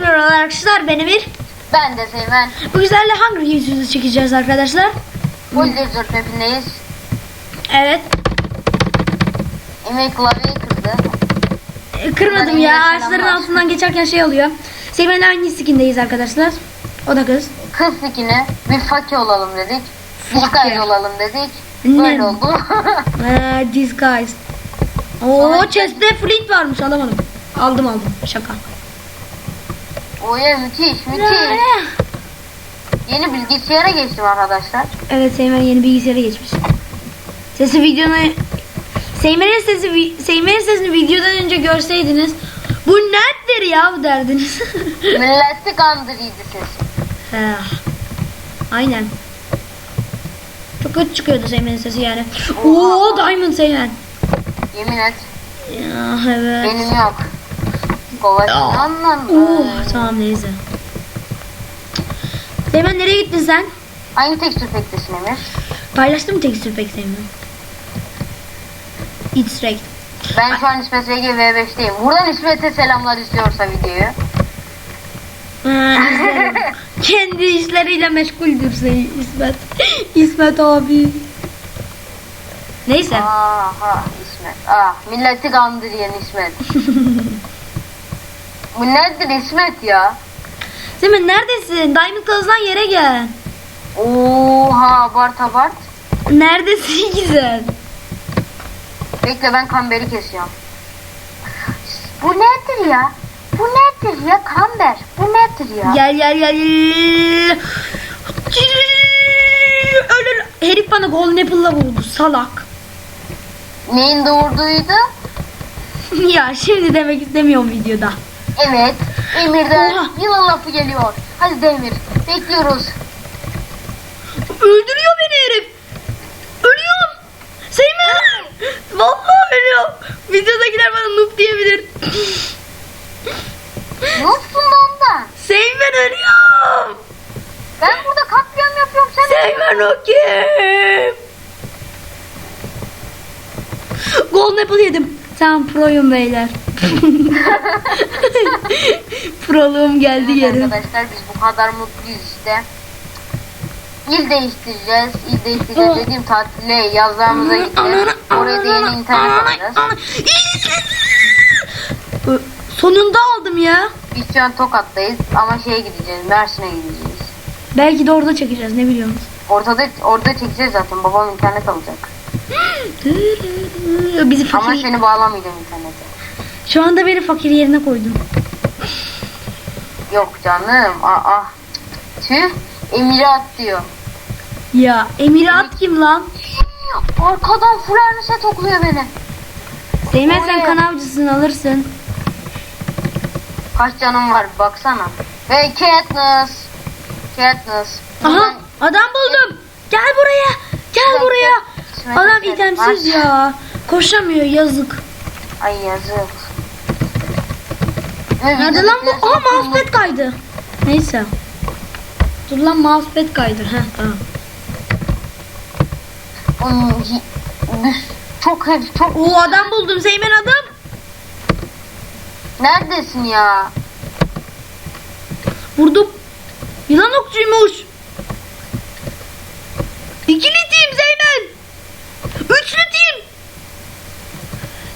merhabalar arkadaşlar ben Emir. Ben de Seymen. Bu güzelle Games videosu çekeceğiz arkadaşlar. Bulldozer mapindeyiz. Evet. Emir klavyeyi kırdı. e, Kırmadım ya yine ağaçların selamlar. altından geçerken şey oluyor. Sevmen'le aynı skindeyiz arkadaşlar. O da kız. Kız sikine bir fake olalım dedik. Fake. Disguise olalım dedik. Ne? Böyle oldu. Ee, disguise. Oo Sonra- chest'te flint varmış alamadım. Aldım aldım şaka. Oya müthiş müthiş. Yeni bilgisayara geçtim arkadaşlar. Evet Seymen yeni bilgisayara geçmiş. Sesi videonu Seymen'in sesi Seymen'in sesini videodan önce görseydiniz bu nedir ya bu derdiniz. Milleti kandırıydı ses. He. Aynen. Çok kötü çıkıyordu Seymen'in sesi yani. Oo Diamond Seymen. Yemin et. Ya evet. Benim yok. Kovasını anlamda. Oh tamam neyse. Seymen nereye gittin sen? Hangi tekstür pektesin Emir? Paylaştın mı tekstür pek Seymen? It's right. Ben şu an İsmet RG V5'teyim. Buradan İsmet'e selamlar istiyorsa videoyu. Kendi işleriyle meşguldür Sey İsmet. İsmet abi. Neyse. Aha İsmet. Ah milleti kandırıyan İsmet. Bu nedir İsmet ya? Seymen neredesin? Diamond kazılan yere gel. Oha abart abart. Neredesin sen? Bekle ben kamberi kesiyorum. Bu nedir ya? Bu nedir ya kamber? Bu nedir ya? Gel gel gel. Öyle herif bana golden apple'la vurdu salak. Neyin doğurduğuydu? ya şimdi demek istemiyorum videoda. Evet. Emir'den Oha. yılan lafı geliyor. Hadi Demir. Bekliyoruz. Öldürüyor beni herif. Ölüyorum. Seymen. Vallahi ölüyorum. Videodakiler bana noob diyebilir. Ne olsun ondan? Seymen ölüyorum. Ben burada katliam yapıyorum sen. Seymen o kim? Golden apple yedim. Tamam proyum beyler. Proluğum geldi Evet yerim. Arkadaşlar biz bu kadar mutluyuz işte. İl değiştireceğiz. İl değiştireceğiz dediğim tatile yazlarımıza gideceğiz. Oraya da yeni internet alacağız. Sonunda aldım ya. Biz şu an Tokat'tayız ama şeye gideceğiz. Mersin'e gideceğiz. Belki de orada çekeceğiz ne biliyorsunuz. Ortada orada çekeceğiz zaten. Babam internet alacak. Bizi Ama fakir. seni bağlamayacağım internete. Şu anda beni fakir yerine koydun. Yok canım. Aa. Tüh. Emirat diyor. Ya Emirat kim lan? Arkadan fularını set okluyor beni. Seymen sen kan avcısın alırsın. Kaç canım var baksana. Ve Katniss. Katniss. Aha adam buldum. Gel buraya. Gel, buraya. Gel. İsmet Adam itemsiz ya. Koşamıyor yazık. Ay yazık. Nerede lan bu? Aa mousepad kaydı. Neyse. Dur lan mousepad kaydır. Heh tamam. Çok hep çok. Oo adam buldum Seymen adam. Neredesin ya? Vurdum. Yılan okçuymuş. İkili team Seymen. Üçlü team.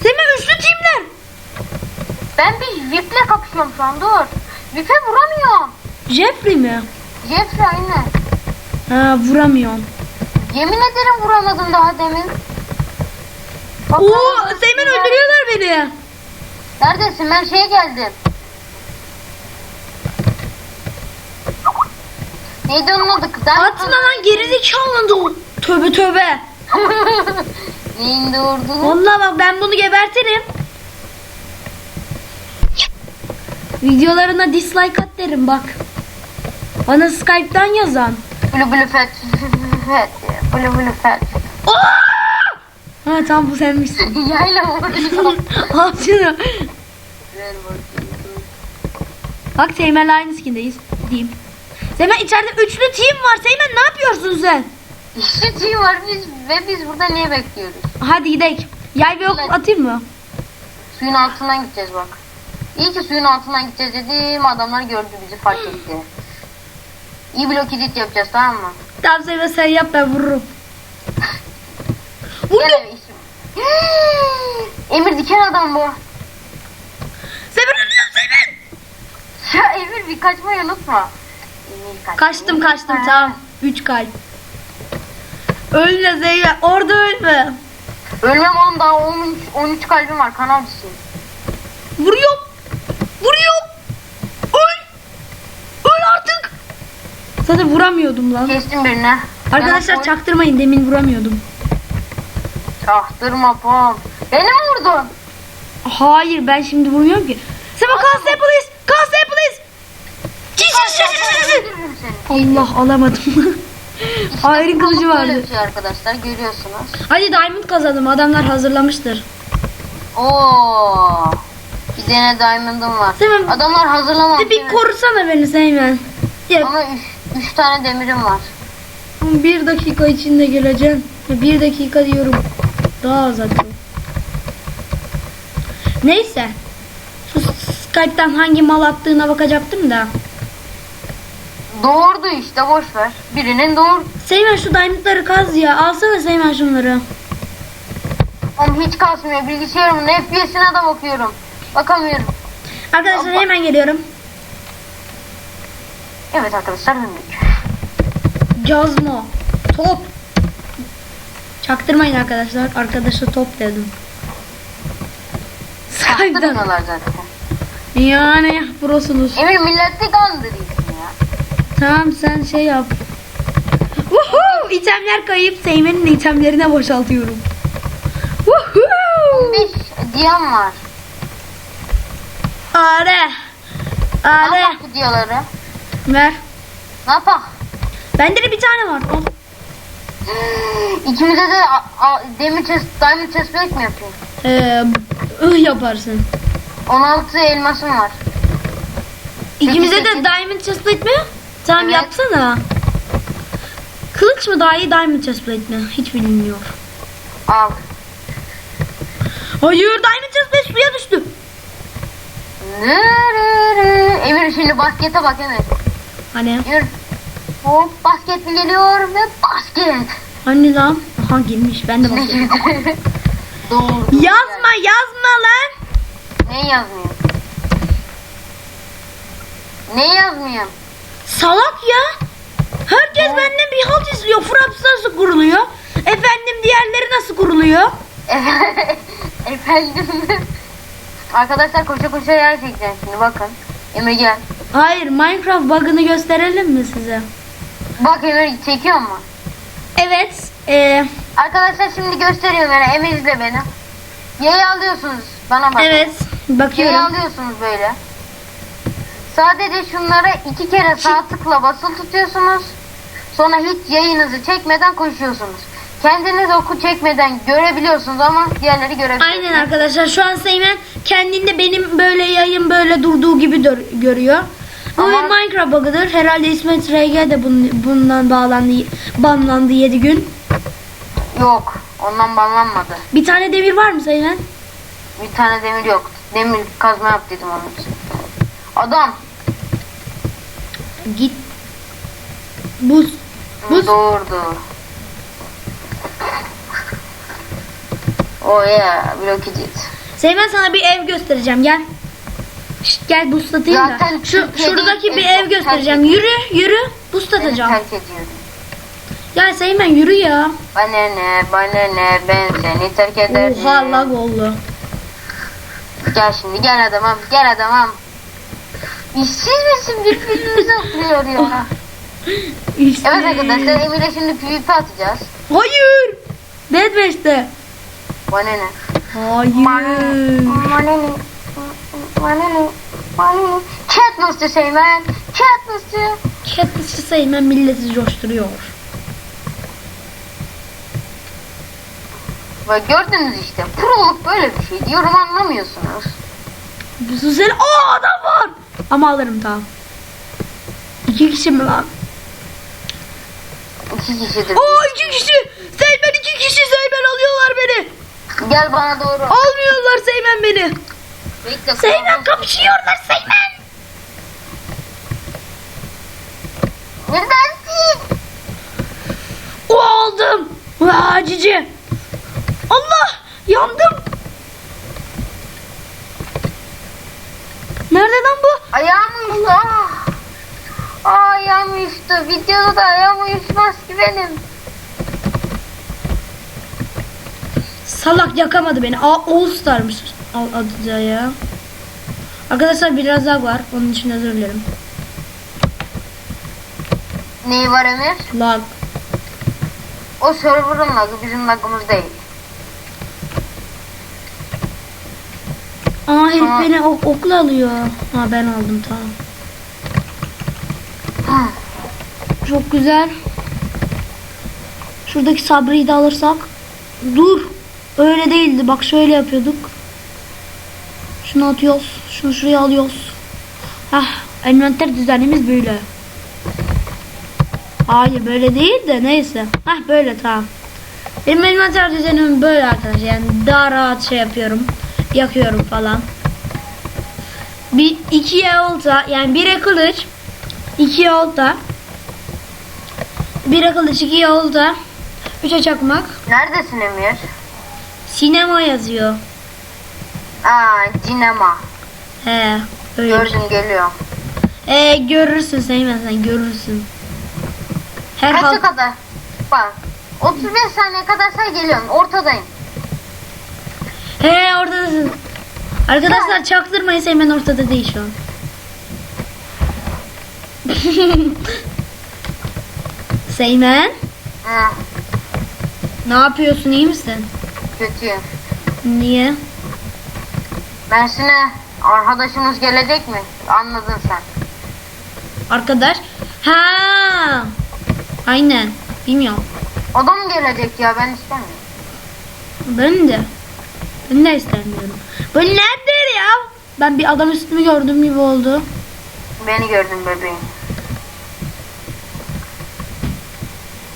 Seymen üçlü teamler. Ben bir Vip'le kapışıyorum şu an dur. Vip'e vuramıyorum. Jeffrey mi? Jeffrey aynı. Ha vuramıyorum. Yemin ederim vuramadım daha demin. Bak, Oo vuramadım. Seymen öldürüyorlar beni. Neredesin? Ben şeye geldim. Neydi onun adı? Ben Atma lan gerizekalı. Tövbe tövbe. Neyin doğurduğunu? Vallahi bak ben bunu gebertirim. Videolarına dislike at derim bak. Bana Skype'dan yazan. Blue blue fat. Blue blue fat. Ha tamam bu senmişsin. Yayla vuruyor. Al şunu. Bak Seymen'le aynı skindeyiz. Diyeyim. Seymen içeride üçlü team var. Seymen ne yapıyorsun sen? İşte team var biz ve biz burada niye bekliyoruz? Hadi gidelim. Yay bir ok atayım mı? Suyun altından gideceğiz bak. İyi ki suyun altından gideceğiz dedim. Adamlar gördü bizi fark etti. İyi blok edit yapacağız tamam mı? Tamam Seymen sen yap ben vururum. Gel Vurdum. eve işim. Emir diken adam bu. Seymen ölüyorum Seymen. Ya Emir bir kaçmayı unutma. Emir kaç. Kaçtım Emir kaçtım kaç. tamam. 3 kalp. Ölme Seymen. Orada ölme. Ölmem oğlum daha 13, 13 kalbim var kan avcısıyım. Vuruyorum. Vuruyorum. Öl. Öl artık. Zaten vuramıyordum lan. Kestim birine. Arkadaşlar koy. çaktırmayın demin vuramıyordum. Çaktırma pom. Beni mi vurdun? Hayır ben şimdi vurmuyorum ki. Çiş çiş çiş. Öldürürüm seni. Allah alamadım. Kılıcı pamuk böyle vardı. bir şey arkadaşlar görüyorsunuz. Hadi diamond kazalım. Adamlar hazırlamıştır. Oo. Bir tane diamond'ım var. Tamam. Adamlar hazırlamamış. Bir korusana beni Seymen. Ama 3 tane demirim var. bir dakika içinde geleceğim. Bir dakika diyorum. Daha az hatta. Neyse. Şu Skype'tan hangi mal attığına bakacaktım da. Doğurdu işte boş ver. Birinin doğur. Seymen şu diamondları kaz ya. Alsana Seymen şunları. Oğlum hiç kasmıyor. Bilgisayarımın FPS'ine de bakıyorum. Bakamıyorum. Arkadaşlar Abba. hemen geliyorum. Evet arkadaşlar döndük. Cazmo. Top. Çaktırmayın arkadaşlar. Arkadaşa top dedim. Çaktırmıyorlar zaten. Yani prosunuz. Emir milleti kandırıyorsun ya. Tamam sen şey yap. Woohoo! İtemler kayıp Seymen'in itemlerine boşaltıyorum. Woohoo! 5 diyam var. Are. Ne Are. yapak bu diyaları? Ver. Ne yapak? Bende de bir tane var. Al. İkimize de a- a- demir chest, diamond chest plate mi yapayım? Ee, ıh yaparsın. 16 elmasım var. İkimize de sekiz. diamond chestplate mi? Tamam Evet. yapsana. Kılıç mı daha iyi diamond chestplate mi? Hiç bilinmiyor. Al. Hayır diamond chestplate suya düştü. Emir şimdi baskete bak Emir. Hani? Yürü. Hop basket mi geliyor ve basket. Hani lan? Aha girmiş ben de bakıyorum. Doğru. yazma yazma lan. Ne yazmıyor? Ne yazmıyor? Salak ya. Herkes benden bir halt istiyor. Fraps nasıl kuruluyor? Efendim diğerleri nasıl kuruluyor? Efendim. Arkadaşlar koşa koşa yer çekeceğim şimdi bakın. Emir gel. Hayır Minecraft bug'ını gösterelim mi size? Bak Emir çekiyor mu? Evet. Ee, Arkadaşlar şimdi gösteriyorum yani Emir izle beni. Yayı alıyorsunuz. Bana bak. evet. Bakıyorum. alıyorsunuz böyle. Sadece şunlara iki kere sağ tıkla basılı tutuyorsunuz. Sonra hiç yayınızı çekmeden koşuyorsunuz. Kendiniz oku çekmeden görebiliyorsunuz ama diğerleri göremiyorsunuz. Aynen arkadaşlar şu an Seymen kendinde benim böyle yayın böyle durduğu gibi görüyor. Bu Ama- bir Minecraft bug'ıdır. Herhalde İsmet RG de bun- bundan bağlandı, banlandı 7 gün. Yok. Ondan banlanmadı. Bir tane demir var mı Seymen? Bir tane demir yok. Demir kazma yap dedim onun için. Adam. Git. Buz. Buz. Doğurdu. Oh yeah. Blok edit. Seymen sana bir ev göstereceğim gel. Şşt, gel buz satayım da. Şu, Türkiye'de şuradaki bir ev göstereceğim. terk Yürü yürü terk ediyorum. Ya Seymen yürü ya. Bana ne, bana ne, ben seni terk ederim. Oha lag oldu. Gel şimdi, gel adamım, gel adamım. İşsiz misin? Birbirimizi atlıyor ya. İşte. Evet arkadaşlar, Emir'e şimdi PvP atacağız. Hayır. Deathmatch'te. Bana ne? Hayır. Bana ne? Bana ne? Bana ne? Katnus'tu Seymen. Katnus'tu. Katniss'ı Seymen milleti coşturuyor. Bak gördünüz işte. Proluk böyle bir şey. Diyorum anlamıyorsunuz. Bu güzel. Aa adam var. Ama alırım tamam. İki kişi mi lan? İki kişidir. Aa iki kişi. Seymen iki kişi Seymen alıyorlar beni. Gel bana doğru. Almıyorlar Seymen beni. Bekle. Seymen kapışıyorlar Seymen. Neredesin? O aldım. Vaa cici. Allah yandım. Nerede lan bu? Ayağım. Ah. Ayağım uyuştu. Videoda da ayağım uyuşmaz ki benim. Salak yakamadı beni. Aa All Star'mış adı da ya. Arkadaşlar biraz daha var. Onun için özür dilerim. Neyi var Emir? Lag. O server'ın lagı bizim lagımız değil. Aa herif Aa. beni ok okla alıyor. Ha ben aldım tamam. Hı. Çok güzel. Şuradaki Sabri'yi de alırsak. Dur. Öyle değildi. Bak şöyle yapıyorduk. Şunu atıyoruz. Şunu şuraya alıyoruz. Hah. Envanter düzenimiz böyle. Hayır böyle değil de neyse. Hah böyle tamam. Benim envanter düzenim böyle arkadaşlar. Yani daha rahat şey yapıyorum. Yakıyorum falan. Bir ikiye olta yani bire kılıç ikiye olta bire kılıç ikiye olta üçe çakmak Neredesin Emir? Sinema yazıyor. Aa, cinema. He öyle. Gördüm geliyor. E görürsün Seymen sen görürsün. Her Kaça halk kadar? Bak. 35 saniye kadar say geliyorum. Ortadayım. He ortadasın. Arkadaşlar çaktırmayın Seymen ortada değil şu an. Seymen Hı, ne yapıyorsun iyi misin? Kötüyüm. Niye? Mersin'e arkadaşımız gelecek mi? Anladın sen. Arkadaş. Ha. Aynen. Bilmiyorum. O da mı gelecek ya? Ben istemiyorum. Ben de. Ben de istemiyorum. Bu nedir ya? Ben bir adam üstümü gördüm gibi oldu. Beni gördün bebeğim.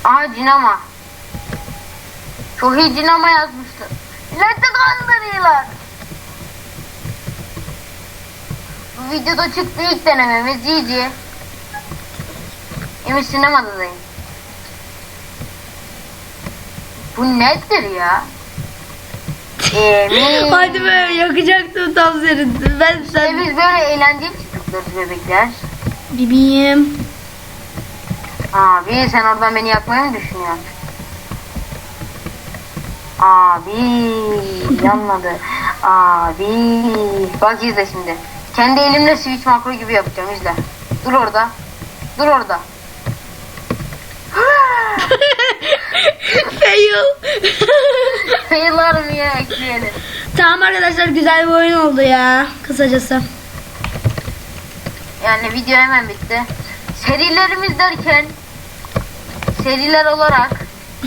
Aha cinama. Çok iyi cinama yazmışlar. Milleti kandırıyorlar. Bu videoda çıktı ilk denememiz iyice. Emin sinemadayım. Bu nedir ya? Emin. Hadi be yakacaktım tam seni. Ben İşte sen. biz böyle eğlenceli çocuklarız bebekler. Bibiyim. Abi sen oradan beni yakmayı mı düşünüyorsun? Abi yanmadı. Abi bak izle şimdi. Kendi elimle switch makro gibi yapacağım izle. Dur orada. Dur orada. Fail. Sayılar mı ya ekleyelim. tamam arkadaşlar güzel bir oyun oldu ya. Kısacası. Yani video hemen bitti. Serilerimiz derken seriler olarak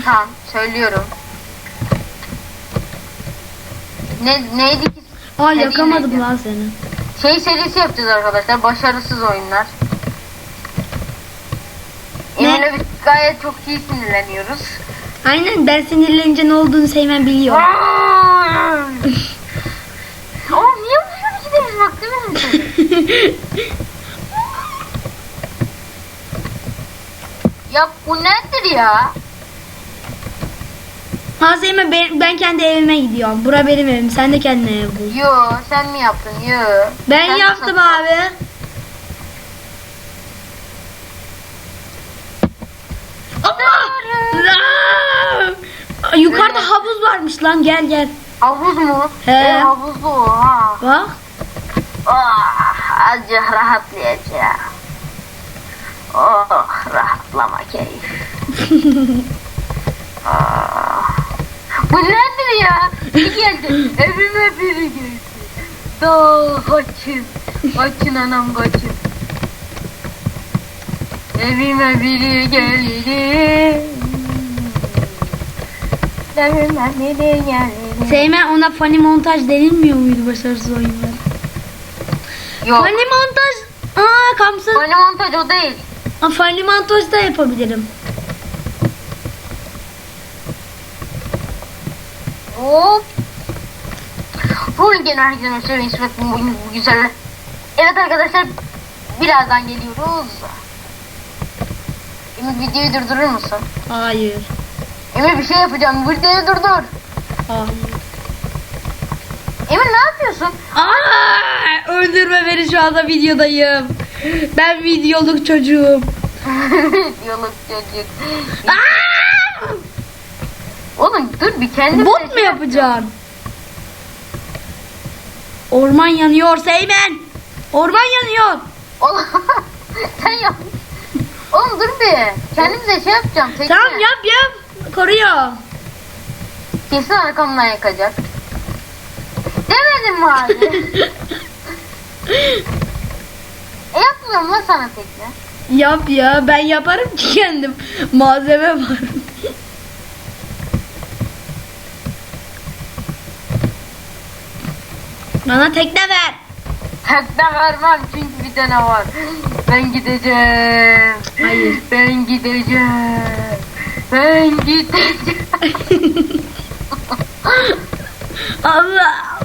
tam söylüyorum. Ne neydi ki? Aa Seri yakamadım neydi? lan seni. Şey serisi yapacağız arkadaşlar. Başarısız oyunlar. Ne? Emin'le biz gayet çok iyi sinirleniyoruz. Aynen ben sinirlenince ne olduğunu Seymen biliyor. Oğlum niye bu şöyle gideriz bak değil mi? ya bu nedir ya? Ha Seymen ben, ben kendi evime gidiyorum. Bura benim evim. Sen de kendine ev bul. Yo sen mi yaptın yo. Ben Sen yaptım abi. Aa! Yukarıda Evet. havuz varmış lan gel gel. Havuz mu? He. E, havuzlu oha. Bak. Oh, azıcık rahatlayacağım. Oh, rahatlama keyif. Ah. Bu nedir ya? Bir geldi. Evime biri girdi. Da kaçın. Kaçın anam kaçın. Evime biri geldi. Evime biri geldi. Seymen ona funny montaj denilmiyor muydu başarısız oyunlar? Yok. Funny montaj. Aa kamsın. Oyun montaj o değil. Aa, funny montaj da yapabilirim. Hop. Full gene herkese mesleği İsmet bu bu güzel. Evet arkadaşlar birazdan geliyoruz. Emir videoyu durdurur musun? Hayır. Emir bir şey yapacağım. Videoyu durdur. Hayır. Emir ne yapıyorsun? Aa, öldürme beni şu anda videodayım. Ben videoluk çocuğum. Yoluk çocuk. Aa! Oğlum dur bir kendin Bot mu yapacaksın? Orman yanıyor Seymen. Orman yanıyor. Oğlum sen yap. Oğlum dur bir. Kendimize şey yapacağım. Tekne. Tamam yap yap. Koruyor. Kesin arkamdan yakacak. Demedim mi abi? e yapmıyorum lan sana tekne. Yap ya ben yaparım ki kendim. Malzeme var. Bana tekne ver. Tekne vermem çünkü bir tane var. Ben gideceğim. Hayır. Ben gideceğim. Ben gideceğim. Allah.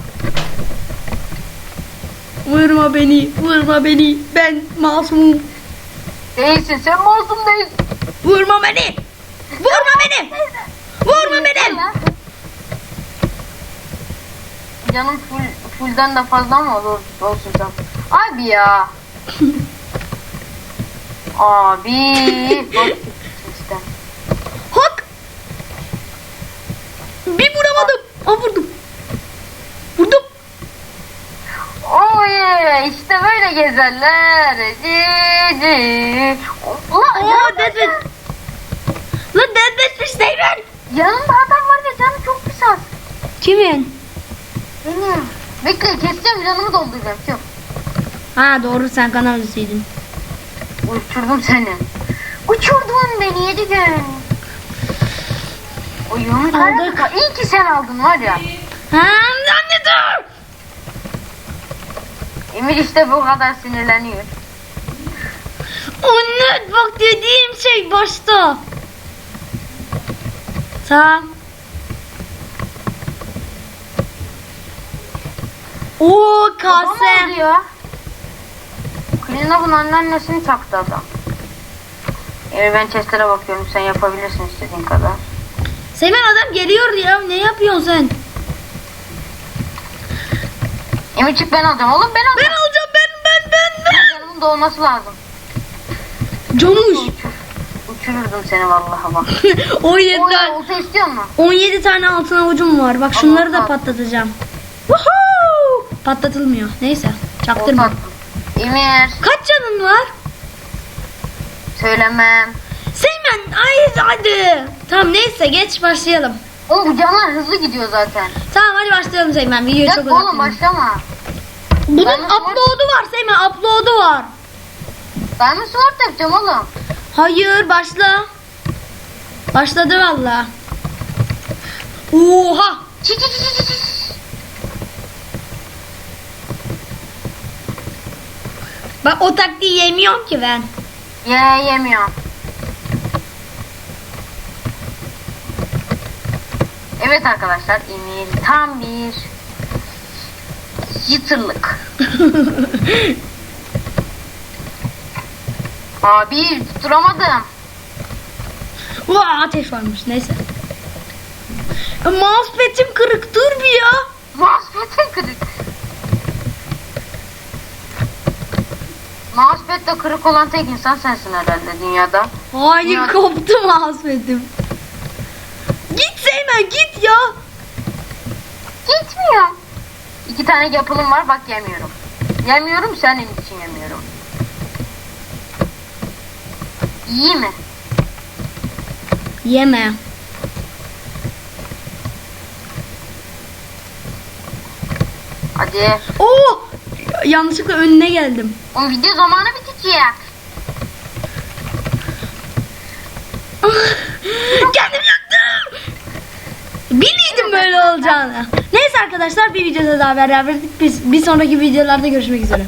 Vurma beni, vurma beni. Ben masumum. Değilsin sen masum değilsin. Vurma beni. Vurma beni. Vurma beni. Canım full, fullden de fazla mı olur olsun sen? Abi ya. Abi. Bak işte. Hak. Bir vuramadım. Aa vurdum. Vurdum. Yeah, işte böyle gezerler. Cici. Ulan yanımda, deadmatch. Lan değil mi? yanımda adam var ya canım çok pis az. Kimin? Bekle keseceğim canımı dolduracağım. Ha doğru sen kanalcıydın. Uçurdum seni. Uçurdun beni yedi gün. Oyun Aldık. İyi ki sen aldın var ya. Ha anne dur. Emir işte bu kadar sinirleniyor. Anne bak dediğim şey başta. Tamam. Oo kase. ne ya? Klinav'ın anneannesini çaktı adam. Emir ben chestlere bakıyorum. Sen yapabilirsin istediğin kadar. Seymen adam geliyor ya. Ne yapıyorsun sen? Emir çık ben alacağım. Oğlum ben Ben alacağım. alacağım ben ben ben ben. Canımın dolması lazım. Camış. Uçur. Uçururdum seni vallahi bak. 17 Oy, tane, olsa istiyor musun? 17 tane altın avucum var. Bak şunları da Allah. patlatacağım. Woohoo! Patlatılmıyor. Neyse. Çaktırma. Emir. Kaç canın var? Söylemem. Seymen hayır hadi. Tamam neyse geç başlayalım. Oğlum bu canlar hızlı gidiyor zaten. Tamam hadi başlayalım Seymen. Videoyu Ya çok oğlum uzatmayalım. başlama. Bunun Ben- upload'u var Seymen upload'u var. Diamond Sword yapacağım oğlum. Hayır başla. Başladı valla. Oha. Çi çi çi çi çi. Bak o taktiği yemiyorum ki ben. Ye yemiyor. Evet arkadaşlar Emir tam bir yıtırlık. Abi tutturamadım. Vaa ateş varmış neyse. Mousepad'im kırık dur bir ya. Mousepad'in kırık. Mousepad'de kırık olan tek insan sensin herhalde dünyada. Hayır Ya- koptu mousepad'im. Git Seymen git ya. Gitmiyor. İki tane yapılım var bak yemiyorum. Yemiyorum senin için yemiyorum. İyi mi? Yeme. Hadi. Oo! Yanlışlıkla önüne geldim. O video zamanı bitecek. Kendim yaktım. Biliyordum böyle olacağını. Neyse arkadaşlar bir videoda daha beraberdik. Biz bir sonraki videolarda görüşmek üzere.